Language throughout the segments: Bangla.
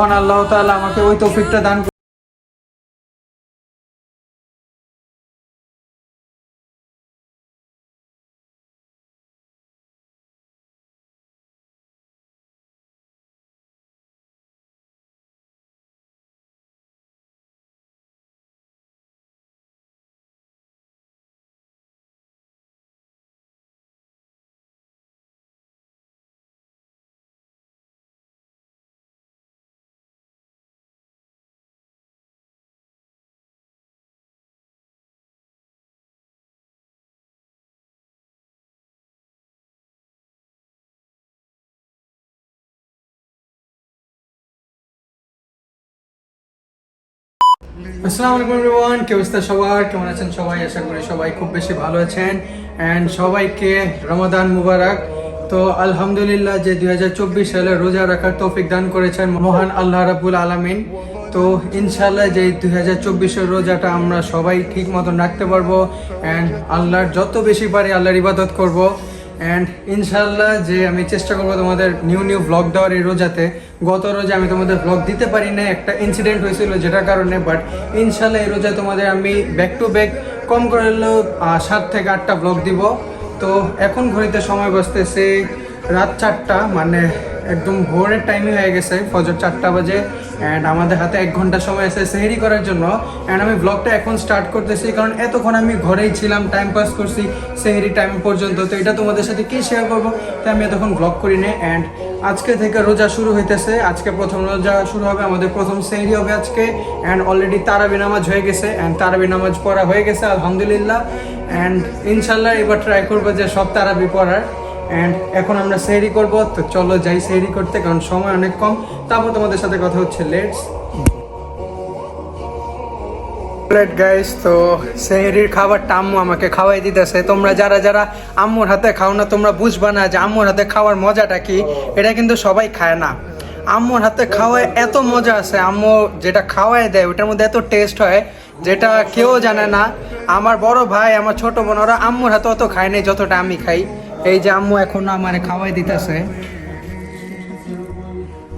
মহান আল্লাহ তাল্লাহ আমাকে ওই তৌফিকটা দান আসসালামু আলাইকুম এভরিওয়ান কি অবস্থা সবার? কেমন আছেন সবাই? আশা করি সবাই খুব বেশি ভালো আছেন। অ্যান্ড সবাইকে রমাদান মুবারক। তো আলহামদুলিল্লাহ যে দুই হাজার চব্বিশ সালে রোজা রাখার তৌফিক দান করেছেন মহান আল্লাহ রাবুল আলামিন। তো ইনশাল্লাহ যে দুই হাজার চব্বিশের রোজাটা আমরা সবাই ঠিক মতন রাখতে পারব। অ্যান্ড আল্লাহর যত বেশি পারি আল্লাহর ইবাদত করব। অ্যান্ড ইনশাল্লাহ যে আমি চেষ্টা করব তোমাদের নিউ নিউ ব্লগ দেওয়ার এই রোজাতে। গত রোজে আমি তোমাদের ব্লগ দিতে পারি না একটা ইনসিডেন্ট হয়েছিল যেটার কারণে বাট ইনশাল্লাহ এই রোজা তোমাদের আমি ব্যাক টু ব্যাক কম করে হলেও সাত থেকে আটটা ব্লগ দিব। তো এখন ঘড়িতে সময় বসতেছে রাত চারটা মানে একদম ভোরের টাইমই হয়ে গেছে, ফজর চারটা বাজে অ্যান্ড আমাদের হাতে এক ঘণ্টা সময় আছে সেহেরি করার জন্য অ্যান্ড আমি ব্লগটা এখন স্টার্ট করতেছি, কারণ এতক্ষণ আমি ঘরেই ছিলাম টাইম পাস করছি সেহেরি টাইম পর্যন্ত, তো এটা তোমাদের সাথে কী শেয়ার করব? তাই আমি এতক্ষণ ব্লগ করি না অ্যান্ড আজকে থেকে রোজা শুরু হইতেছে, আজকে প্রথম রোজা শুরু হবে, আমাদের প্রথম সেহরি হবে আজকে অ্যান্ড অলরেডি তারাবি নামাজ হয়ে গেছে অ্যান্ড তারাবি নামাজ পড়া হয়ে গেছে, আলহামদুলিল্লাহ অ্যান্ড ইনশাল্লাহ এবার ট্রাই করব যে সব তারাবি পড়ার। অ্যান্ড এখন আমরা সেহরি করব, তো চলো যাই সেহরি করতে কারণ সময় অনেক কম। তারপর তোমাদের সাথে কথা হচ্ছে লেটস লেট গাইস তো সেহরির খাবারটা আম্মু আমাকে খাওয়াই দিতেছে। তোমরা যারা যারা আম্মুর হাতে খাও না, তোমরা বুঝবা না যে আম্মুর হাতে খাওয়ার মজাটা কি। এটা কিন্তু সবাই খায় না। আম্মুর হাতে খাওয়ায় এত মজা আছে। আম্মু যেটা খাওয়ায় দেয়, ওটার মধ্যে এত টেস্ট হয়, যেটা কেউ জানে না। আমার বড় ভাই, আমার ছোট বোন, ওরা আম্মুর হাতে অত খায় নাই, যতটা আমি খাই। এই যে আম্মু এখন আমার খাওয়াই দিতেছে।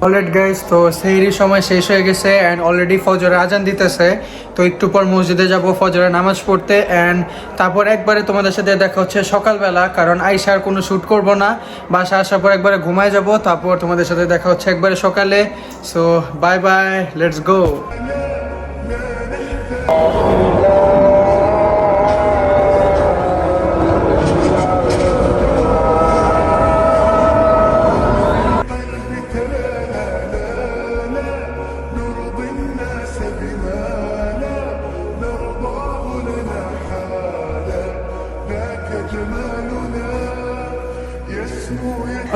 অলরেড গাইস তো সেহরির সময় শেষ হয়ে গেছে অ্যান্ড অলরেডি ফজরে আজান দিতেছে। তো একটু পর মসজিদে যাব, ফজরে নামাজ পড়তে অ্যান্ড তারপর একবারে তোমাদের সাথে দেখা হচ্ছে সকালবেলা, কারণ আইসার কোনো শ্যুট করব না। বাসা আসার পর একবারে ঘুমায় যাব, তারপর তোমাদের সাথে দেখা হচ্ছে একবারে সকালে। So bye bye let's go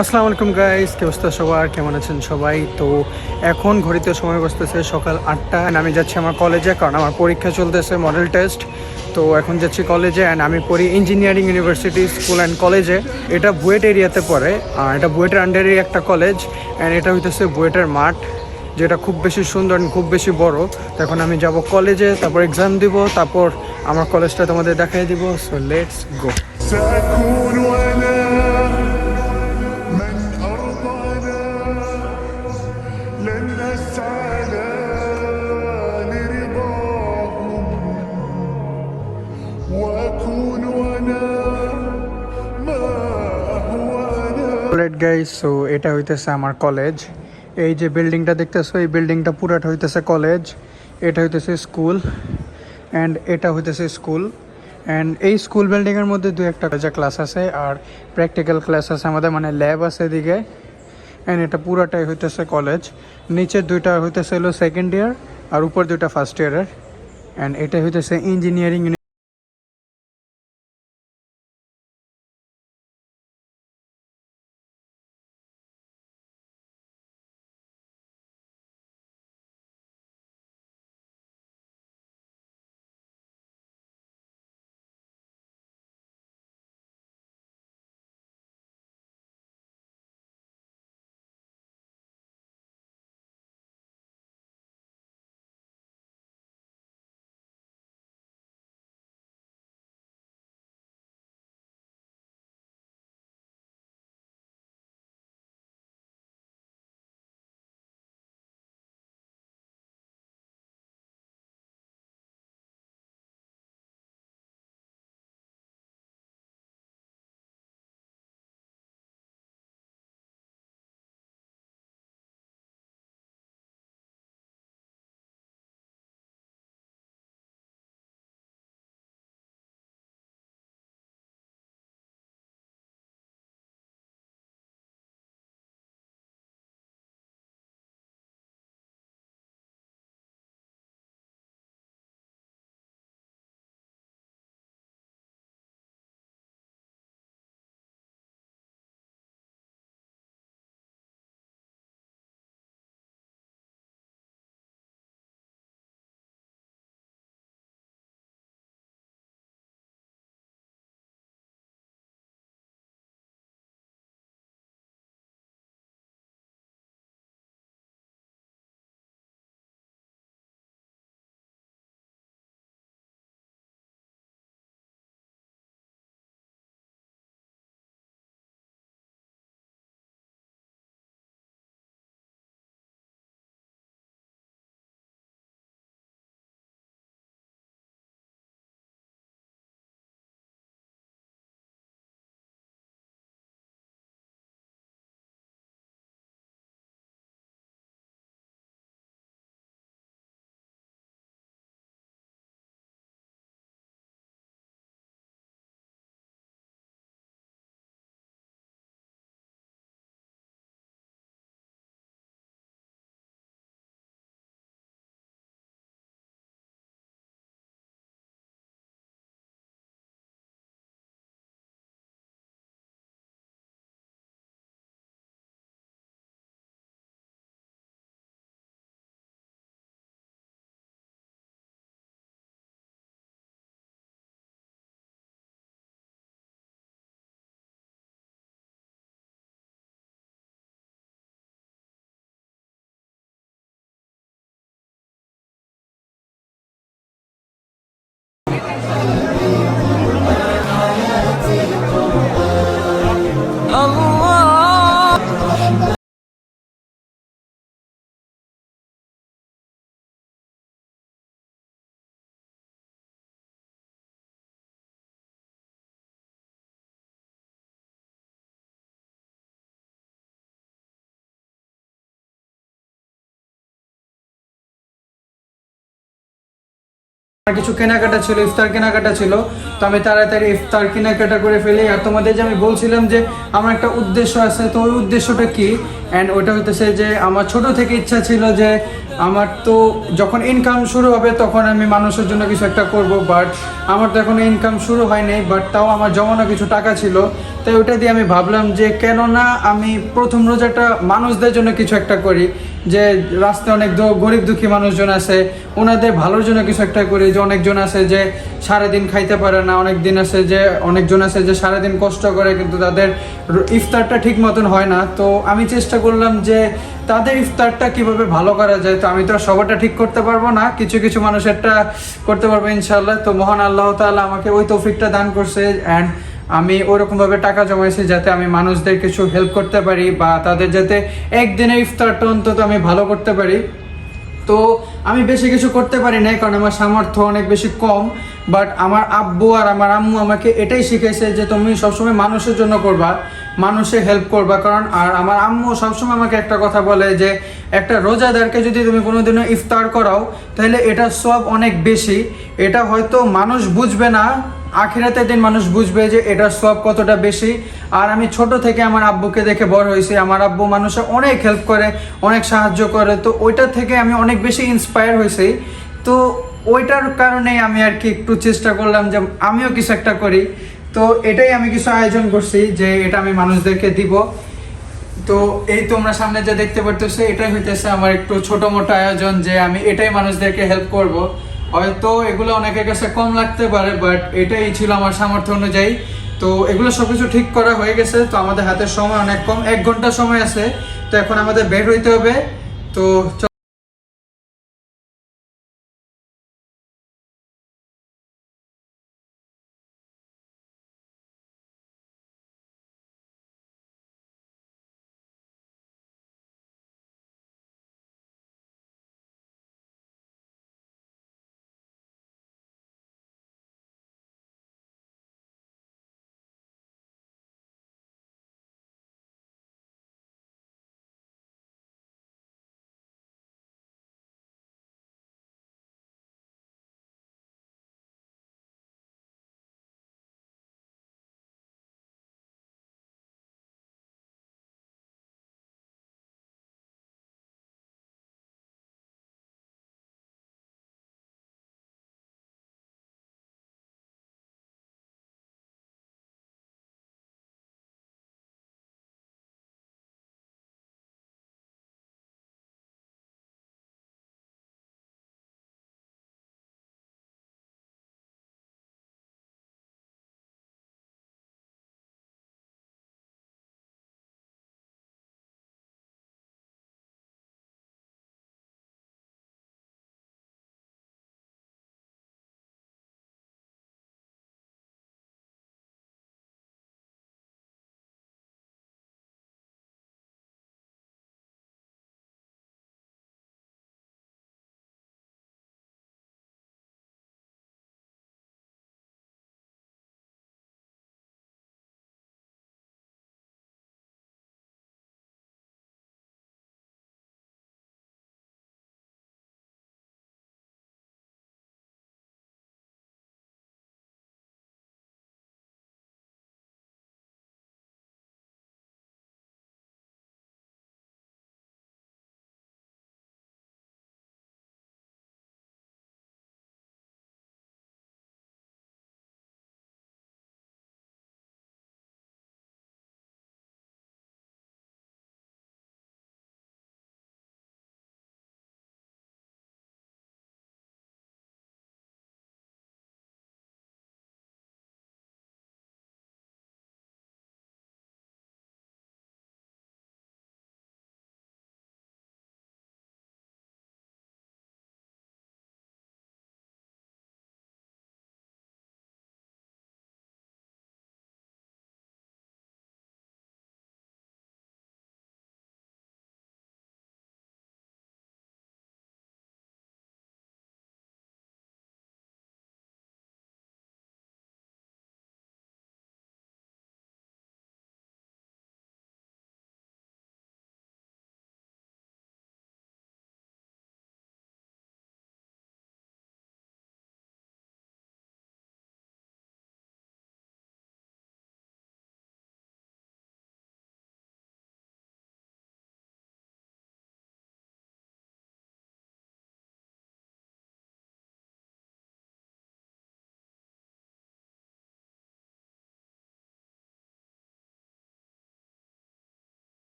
আসসালামু আলাইকুম গাইস কে অবস্থা সবার? কেমন আছেন সবাই? তো এখন ঘড়িতে সময় বসতেছে সকাল আটটা আমি যাচ্ছি আমার কলেজে কারণ আমার পরীক্ষা চলতেছে মডেল টেস্ট তো এখন যাচ্ছি কলেজে অ্যান্ড আমি পড়ি ইঞ্জিনিয়ারিং ইউনিভার্সিটি স্কুল অ্যান্ড কলেজে এটা বুয়েট এরিয়াতে পড়ে, আর এটা বুয়েটের আন্ডারে একটা কলেজ অ্যান্ড এটা হইতেছে বুয়েটের মাঠ, যেটা খুব বেশি সুন্দর খুব বেশি বড়। তো এখন আমি যাব কলেজে তারপর এক্সাম দিব, তারপর আমার কলেজটা তোমাদের দেখাই দিব। So let's go guys so এটা হইতেছে আমার কলেজ এই যে বিল্ডিংটা দেখতেছো, এই বিল্ডিংটা পুরাটা হইতেছে কলেজ এটা হইতেছে স্কুল অ্যান্ড এটা হইতেছে স্কুল অ্যান্ড এই স্কুল বিল্ডিংয়ের মধ্যে দু একটা যা ক্লাস আছে, আর প্র্যাকটিক্যাল ক্লাস আছে আমাদের মানে ল্যাব আছে এদিকে। অ্যান্ড এটা পুরাটাই হইতেছে কলেজ নিচের দুইটা হইতেছে হলো সেকেন্ড ইয়ার আর উপর দুইটা ফার্স্ট ইয়ারের অ্যান্ড এটা হইতেছে ইঞ্জিনিয়ারিং কিছু কেনাকাটা ছিল, ইফতার কেনাকাটা ছিল, তো আমি তাড়াতাড়ি ইফতার কেনাকাটা করে ফেলি। আর তোমাদের যে আমি বলছিলাম যে আমার একটা উদ্দেশ্য আছে, তো ওই উদ্দেশ্যটা কি? অ্যান্ড ওটা হইতেছে যে আমার ছোট থেকে ইচ্ছা ছিল যে আমার তো যখন ইনকাম শুরু হবে তখন আমি মানুষের জন্য কিছু একটা করব বাট আমার তো এখন ইনকাম শুরু হয়নি বাট তাও আমার জমানো কিছু টাকা ছিল তাই ওটা দিয়ে আমি ভাবলাম যে কেন না আমি প্রথম রোজাটা মানুষদের জন্য কিছু একটা করি, যে রাস্তায় অনেক গরিব দুঃখী মানুষজন আছে, ওনাদের ভালোর জন্য কিছু একটা করি, যে অনেকজন আছে যে সারাদিন খাইতে পারে না অনেক দিন আছে যে, অনেকজন আছে যে সারাদিন কষ্ট করে, কিন্তু তাদের ইফতারটা ঠিক মতন হয় না। তো আমি চেষ্টা করলাম যে তাদের ইফতারটা কীভাবে ভালো করা যায়, তো আমি তো সবারটা ঠিক করতে পারব না, কিছু কিছু মানুষেরটা করতে পারব ইনশাল্লাহ তো মহান আল্লাহ তাআলা আমাকে ওই তৌফিকটা দান করছে অ্যান্ড আমি ওরকমভাবে টাকা জমাইছি যাতে আমি মানুষদের কিছু হেল্প করতে পারি বা তাদের যাতে একদিনের ইফতারটা অন্তত আমি ভালো করতে পারি। তো আমি বেশি কিছু করতে পারি না কারণ আমার সামর্থ্য অনেক বেশি কম বাট আমার আব্বু আর আমার আম্মু আমাকে এটাই শিখেছে যে তুমি সবসময় মানুষের জন্য করবা মানুষের হেল্প করবা। কারণ আর আমার আম্মু সবসময় আমাকে একটা কথা বলে যে, একটা রোজাদারকে যদি তুমি কোনোদিনও ইফতার করাও, তাহলে এটা সব অনেক বেশি। এটা হয়তো মানুষ বুঝবে না আখিরাতের দিন মানুষ বুঝবে যে এটার সব কতটা বেশি। আর আমি ছোট থেকে আমার আব্বুকে দেখে বড় হয়েছি। আমার আব্বু মানুষের অনেক হেল্প করে, অনেক সাহায্য করে। তো ওইটা থেকে আমি অনেক বেশি ইন্সপায়ার হয়েছি। তো ওইটার কারণে আমি আর কি একটু চেষ্টা করলাম যে আমিও কিছু একটা করি। তো এটাই আমি কিছু আয়োজন করছি যে এটা আমি মানুষদেরকে দিব। তো এই তোমরা সামনে যে দেখতে পারতেছো, এটাই হইতেছে আমার একটু ছোট মোটো আয়োজন যে আমি এটাই মানুষদেরকে হেল্প করব। হয়তো এগুলো অনেকের কাছে কম লাগতে পারে বাট এটাই ছিল আমার সামর্থ্য অনুযায়ী। তো এগুলো সবকিছু ঠিক করা হয়ে গেছে, তো আমাদের হাতে সময় অনেক কম, এক ঘণ্টা সময় আছে, তো এখন আমাদের বের হইতে হবে। তো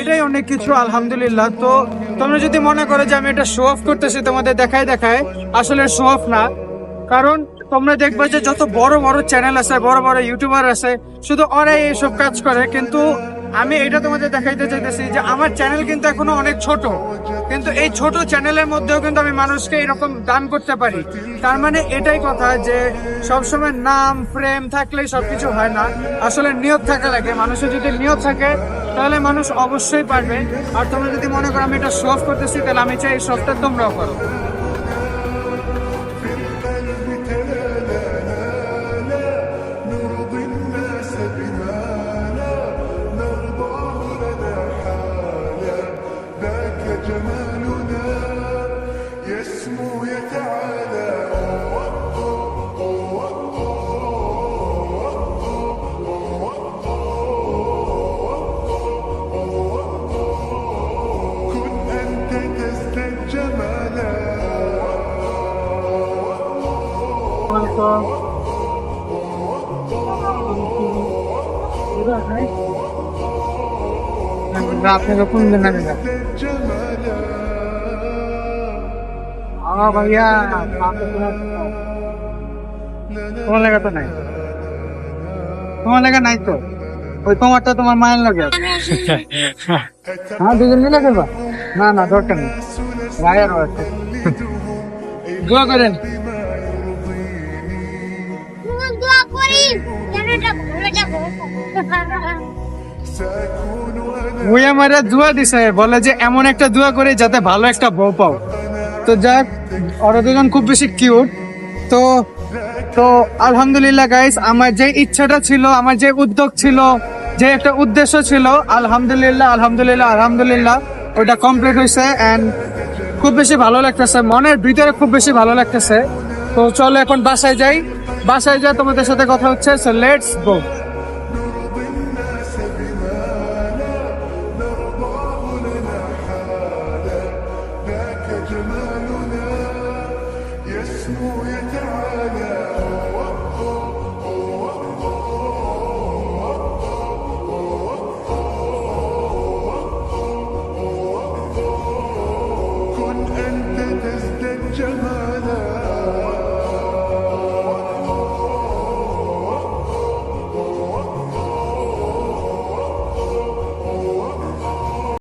এটাই অনেক কিছু, আলহামদুলিল্লাহ। তো তোমরা যদি মনে করো যে আমি এটা শো অফ করতেছি, তোমাদের দেখায় দেখায়, আসলে শো অফ না। কারণ তোমরা দেখবে যে যত বড় বড় চ্যানেল আছে, বড় বড় ইউটিউবার আছে, শুধু ওরাই এইসব কাজ করে। কিন্তু আমি এটা তোমাদের দেখাইতে চাইতেছি যে আমার চ্যানেল কিন্তু এখনও অনেক ছোট। কিন্তু এই ছোট চ্যানেলের মধ্যেও কিন্তু আমি মানুষকে এরকম দান করতে পারি। তার মানে এটাই কথা যে সবসময় নাম প্রেম থাকলেই সবকিছু হয় না। আসলে নিয়ত থাকা লাগে। মানুষের যদি নিয়ত থাকে তাহলে মানুষ অবশ্যই পারবে। আর তোমরা যদি মনে করো আমি এটা সলভ করতেছি, তাহলে আমি চাই এই সফটটা তোমরাও করো। রাত में कोई मिलना मिला हाँ তোমার লেগা তো নাই। তোমার লেগা নাই তো? ওই তোমারটা তোমার মায়ের লাগে হ্যাঁ দুজন মিলে না না, দরকার নেই। রায়ের আছে। করেন। উই আমারা দোয়া দিছে, বলে যে এমন একটা দোয়া করে যাতে ভালো একটা বউ পাও। তো যাক ওরা দুজন খুব বেশি কিউট তো তো আলহামদুলিল্লাহ গাইস আমার যে ইচ্ছাটা ছিল, আমার যে উদ্যোগ ছিল, যে একটা উদ্দেশ্য ছিল, আলহামদুলিল্লাহ আলহামদুলিল্লাহ আলহামদুলিল্লাহ ওটা কমপ্লিট হয়েছে অ্যান্ড খুব বেশি ভালো লাগতেছে। মনের ভিতরে খুব বেশি ভালো লাগতেছে। তো চলো এখন বাসায় যাই। বাসায় যাই, তোমাদের সাথে কথা হচ্ছে সো লেটস গো Lord.